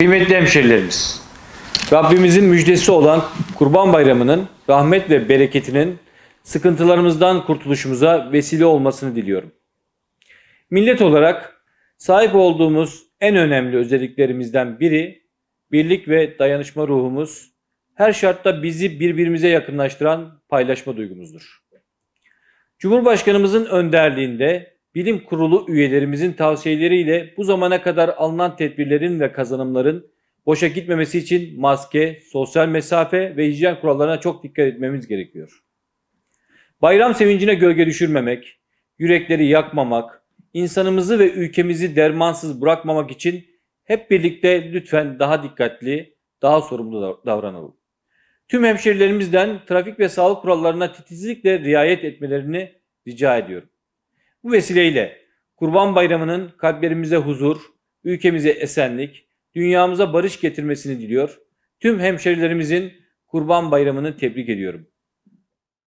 Kıymetli hemşerilerimiz, Rabbimizin müjdesi olan Kurban Bayramı'nın rahmet ve bereketinin sıkıntılarımızdan kurtuluşumuza vesile olmasını diliyorum. Millet olarak sahip olduğumuz en önemli özelliklerimizden biri birlik ve dayanışma ruhumuz, her şartta bizi birbirimize yakınlaştıran paylaşma duygumuzdur. Cumhurbaşkanımızın önderliğinde bilim kurulu üyelerimizin tavsiyeleriyle bu zamana kadar alınan tedbirlerin ve kazanımların boşa gitmemesi için maske, sosyal mesafe ve hijyen kurallarına çok dikkat etmemiz gerekiyor. Bayram sevincine gölge düşürmemek, yürekleri yakmamak, insanımızı ve ülkemizi dermansız bırakmamak için hep birlikte lütfen daha dikkatli, daha sorumlu dav- davranalım. Tüm hemşerilerimizden trafik ve sağlık kurallarına titizlikle riayet etmelerini rica ediyorum. Bu vesileyle Kurban Bayramı'nın kalplerimize huzur, ülkemize esenlik, dünyamıza barış getirmesini diliyor. Tüm hemşerilerimizin Kurban Bayramı'nı tebrik ediyorum.